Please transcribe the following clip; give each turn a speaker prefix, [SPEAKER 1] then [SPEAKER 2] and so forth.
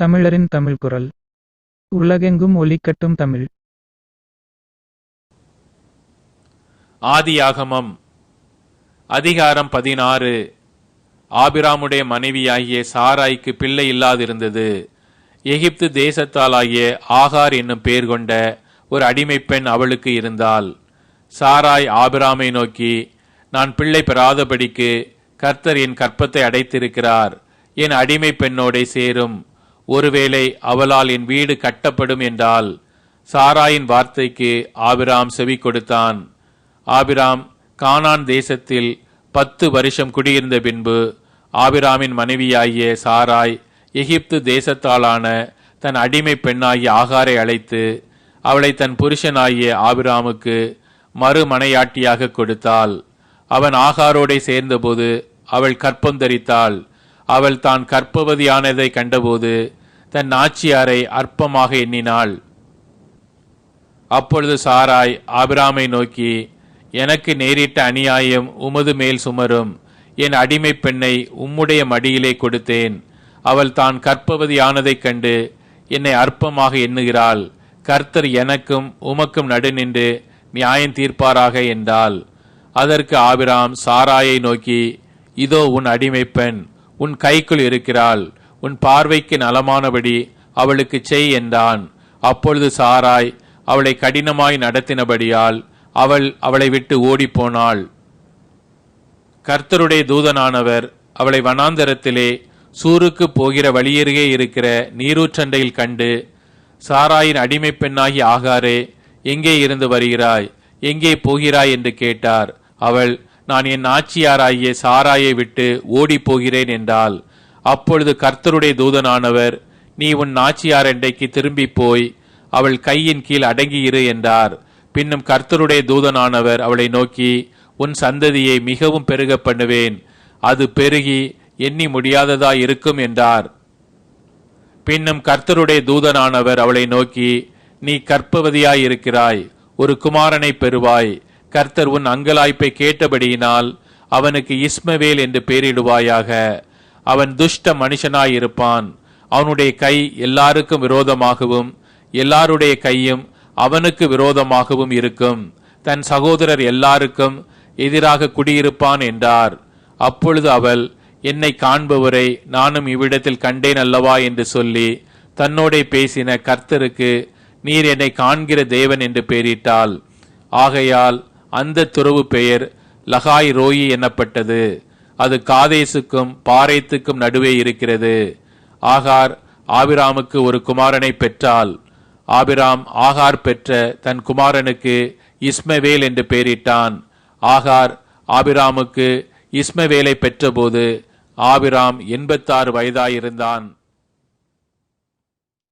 [SPEAKER 1] தமிழரின் தமிழ் குரல். உலகெங்கும் ஒலிக்கட்டும் தமிழ்.
[SPEAKER 2] ஆதியாகமம். அதிகாரம் பதினாறு. ஆபிராமுடைய மனைவியாகிய சாராய்க்கு பிள்ளை இல்லாதிருந்தது. எகிப்து தேசத்தாலாகிய ஆகார் என்னும் பேர் கொண்ட ஒரு அடிமை பெண் அவளுக்கு இருந்தாள். சாராய் ஆபிராமை நோக்கி நான் பிள்ளை பெறாதபடிக்கு கர்த்தர் என் கற்பத்தை அடைத்திருக்கிறார். என் அடிமை பெண்ணோடே சேரும். ஒருவேளை அவளால் என் வீடு கட்டப்படும் என்றால் சாராயின் வார்த்தைக்கு ஆபிராம் செவி கொடுத்தான். ஆபிராம் கானான் தேசத்தில் பத்து வருஷம் குடியிருந்த பின்பு ஆபிராமின் மனைவியாகிய சாராய் எகிப்து தேசத்தாலான தன் அடிமை பெண்ணாகிய ஆகாரை அழைத்து அவளை தன் புருஷனாகிய ஆபிராமுக்கு மறுமனையாட்டியாக கொடுத்தாள். அவன் ஆகாரோடே சேர்ந்தபோது அவள் கற்பம் தரித்தாள். அவள் தான் கற்பவதியானதை கண்டபோது தன் நாச்சியாரை அற்பமாக எண்ணினாள். அப்பொழுது சாராய் ஆபிராமை நோக்கி எனக்கு நேரிட்ட அநியாயம் உமது மேல் சுமரும். என் அடிமை பெண்ணை உம்முடைய மடியிலே கொடுத்தேன். அவள் தான் கற்பவதியானதைக் கண்டு என்னை அற்பமாக எண்ணுகிறாள். கர்த்தர் எனக்கும் உமக்கும் நடுநின்று நியாயம் தீர்ப்பாராக என்றாள். அதற்கு ஆபிராம் சாராயை நோக்கி இதோ உன் அடிமை பெண் உன் கைக்குள் இருக்கிறாள். உன் பார்வைக்கு நலமானபடி அவளுக்கு செய் என்றான். அப்பொழுது சாராய் அவளை கடினமாய் நடத்தினபடியால் அவள் அவளை விட்டு ஓடிப்போனாள். கர்த்தருடைய தூதனானவர் அவளை வனாந்தரத்திலே சூருக்கு போகிற வழியருகே இருக்கிற நீரூற்றண்டையில் கண்டு சாராயின் அடிமை பெண்ணாகி ஆகாரே எங்கே இருந்து வருகிறாய்? எங்கே போகிறாய்? என்று கேட்டார். அவள் நான் என் ஆட்சியாராகிய சாராயை விட்டு ஓடிப் போகிறேன் என்றாள். அப்பொழுது கர்த்தருடைய தூதனானவர் நீ உன் நாச்சியார் என்றைக்கு திரும்பி போய் அவள் கையின் கீழ் அடங்கியிரு என்றார். பின்னும் கர்த்தருடைய தூதனானவர் அவளை நோக்கி உன் சந்ததியை மிகவும் பெருக பண்ணுவேன். அது பெருகி எண்ணி முடியாததா இருக்கும் என்றார். பின்னும் கர்த்தருடைய தூதனானவர் அவளை நோக்கி நீ கற்பவதியாயிருக்கிறாய். ஒரு குமாரனை பெறுவாய். கர்த்தர் உன் அங்கலாய்ப்பை கேட்டபடியினால் அவனுக்கு இஸ்மவேல் என்று பெயரிடுவாயாக அவன் துஷ்ட மனுஷனாயிருப்பான். அவனுடைய கை எல்லாருக்கும் விரோதமாகவும் எல்லாருடைய கையும் அவனுக்கு விரோதமாகவும் இருக்கும். தன் சகோதரர் எல்லாருக்கும் எதிராக குடியிருப்பான் என்றார். அப்பொழுது அவள் என்னை காண்பவரை நானும் இவ்விடத்தில் கண்டேன் அல்லவா? என்று சொல்லி தன்னோடே பேசின கர்த்தருக்கு நீர் என்னை காண்கிற தேவன் என்று பெயரிட்டாள் ஆகையால் அந்த துறவு பெயர் லகாய் ரோயி எனப்பட்டது. அது காதேசுக்கும் பாறைத்துக்கும் நடுவே இருக்கிறது. ஆகார் ஆபிராமுக்கு ஒரு குமாரனை பெற்றாள் ஆபிராம் ஆகார் பெற்ற தன் குமாரனுக்கு இஸ்மவேல் என்று பெயரிட்டான். ஆகார் ஆபிராமுக்கு இஸ்மவேலை பெற்றபோது ஆபிராம் எண்பத்தாறு வயதாயிருந்தான்.